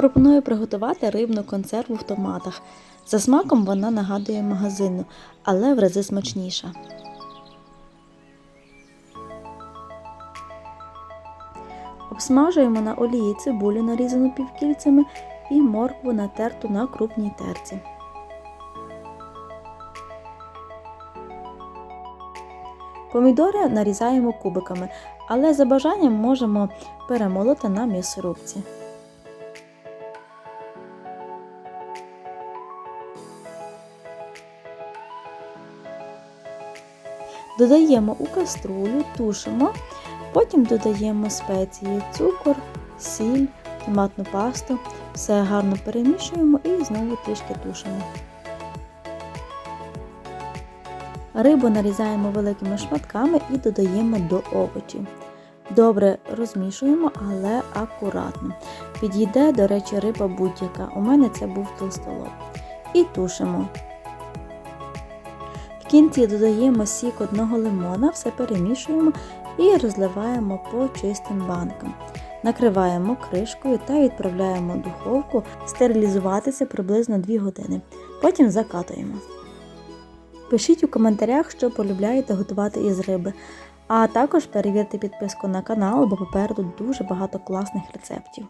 Пропоную приготувати рибну консерву в томатах. За смаком вона нагадує магазинну, але в рази смачніша. Обсмажуємо на олії цибулю, нарізану півкільцями, і моркву натерту на крупній терці. Помідори нарізаємо кубиками, але за бажанням можемо перемолоти на м'ясорубці. Додаємо у каструлю, тушимо, потім додаємо спеції, цукор, сіль, томатну пасту, все гарно перемішуємо і знову трішки тушимо. Рибу нарізаємо великими шматками і додаємо до овочів. Добре розмішуємо, але акуратно. Підійде, до речі, риба будь-яка. У мене це був толстолоб. І тушимо. В кінці додаємо сік одного лимона, все перемішуємо і розливаємо по чистим банкам. Накриваємо кришкою та відправляємо в духовку стерилізуватися приблизно 2 години. Потім закатуємо. Пишіть у коментарях, що полюбляєте готувати із риби. А також перевірте підписку на канал, бо попереду дуже багато класних рецептів.